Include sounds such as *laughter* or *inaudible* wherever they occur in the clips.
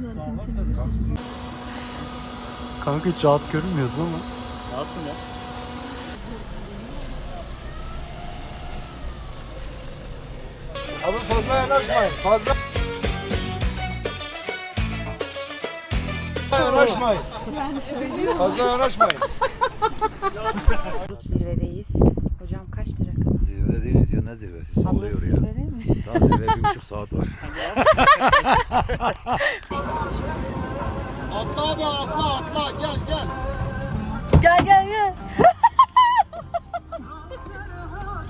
Zaten. Kanka hiç rahat görünmüyorsun ama. Rahatım ya. Abi fazla yanaşmayın. Fazla yanaşmayın. Yani söylüyor. Fazla yanaşmayın. Zirvedeyiz. Hocam kaç lira rakı? Zirvede değiliz ya ne zirvesi? Sallıyor ya. zirvede mi? Daha zirve bir buçuk saat var. Atla abi atla atla gel gel. Gel gel gel.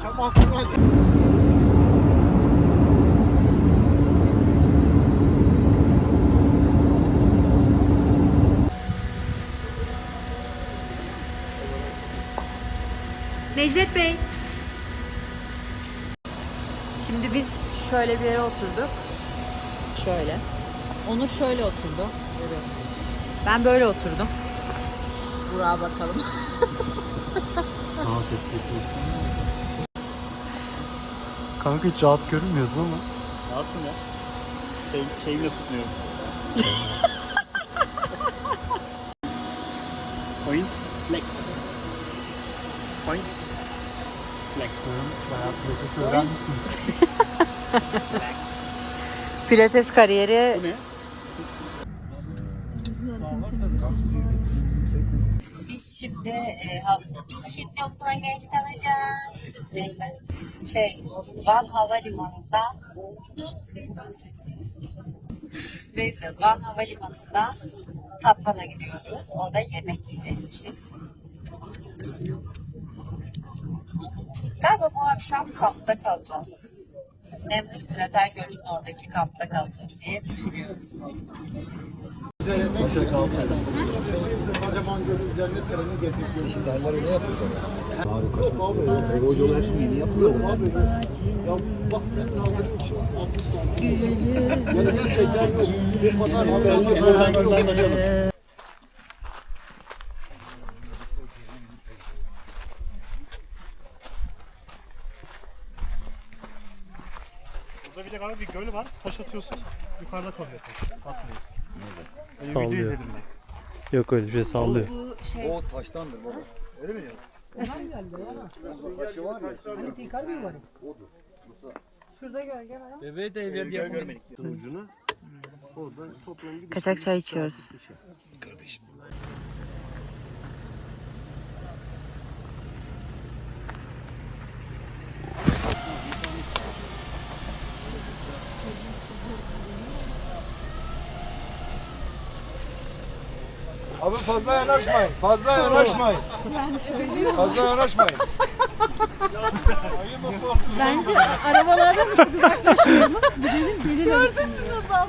Çabuk Necdet Bey. Şimdi biz şöyle bir yere oturduk. Şöyle. Onur şöyle oturdu. Görüyorsunuz. Ben böyle oturdum. Burak'a bakalım. Rahat yapıyorsun. Kanka hiç rahat görünmüyorsun ama. Rahatım ya. Şey, şeyimle tutmuyorum. Point flex. Point flex. Bayağı pilates öğrenmişsiniz. *laughs* Pilates kariyeri Bu ne? E, ha- biz şimdi okula geç kalacağız. Şey, şey Van Havalimanı'nda Neyse Van Havalimanı'nda Tatvan'a gidiyoruz. Orada yemek yiyecekmişiz. Galiba bu akşam kampta kalacağız. Nemrut Krater Gölü'nün oradaki kampta kalacağız diye düşünüyorum. Kocaman gölü üzerine treni getirip götürüyorlar. Derler ne yapacak? Abi kaç abi ya? O yolu hepsini yeni yapıyor. Abi ya bak senin hazırın için 60 santim. Yani gerçekten bu kadar hazırlık. Burada bir de galiba bir göl var. Taş atıyorsun. Yukarıda kalıyor taş. Atmıyor. Öyle bir video Sallıyor. izledim ben. Yok öyle bir şey sallıyor. bu şey O taştandır baba. Öyle mi ya? Göl görmedik. Ucunu. kaçak çay içiyoruz. Kardeşim. Abi fazla yanaşmayın. Fazla yanaşmayın. Yani söylüyor. Fazla yanaşmayın. Bence arabalardan uzaklaşmayalım. Gidelim gelelim. Kornada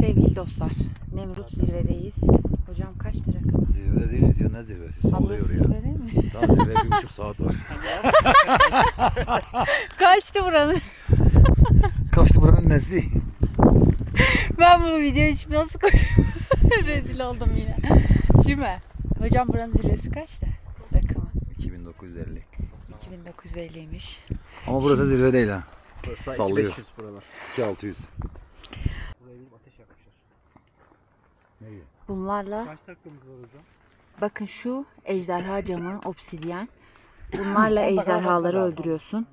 Sevgili dostlar, Nemrut zirvedeyiz. Hocam kaç rakı? Zirvede değiliz ya ne zirvesi? Abla Sallıyor ya. mi? Daha zirve bir buçuk saat var. *laughs* Kaçtı buranın? Kaçtı buranın nesi? *laughs* Ben bu videoyu şimdi nasıl koyayım? *laughs* Rezil oldum yine. Mi? Hocam buranın zirvesi kaçtı? Rakamı. 2950. 2950'ymiş. Ama burası zirve değil ha. Sallıyor. 500 buralar. 2600. Buraya bir ateş yakmışlar. Bunlarla Kaç dakikamız var hocam? bakın şu ejderha camı obsidyen. Bunlarla ejderhaları öldürüyorsun.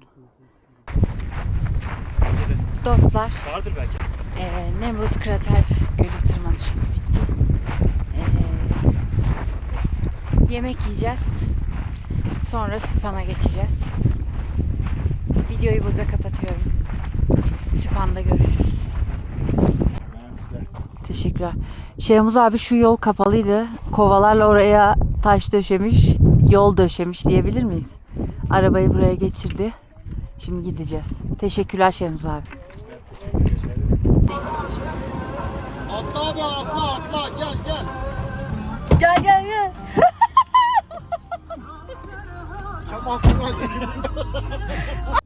Dostlar, Vardır belki. eee, Nemrut Krater Gölü tırmanışı. alışverişimiz bitti. Ee, yemek yiyeceğiz. Sonra Süphan'a geçeceğiz. Videoyu burada kapatıyorum. Süphan'da görüşürüz. Teşekkürler. Şeyhmuz abi şu yol kapalıydı. Kovalarla oraya taş döşemiş, yol döşemiş diyebilir miyiz? Arabayı buraya geçirdi. Şimdi gideceğiz. Teşekkürler Şeyhmuz abi. Atla abi atla atla gel gel. Gel gel gel. Kemal Sunal. *laughs*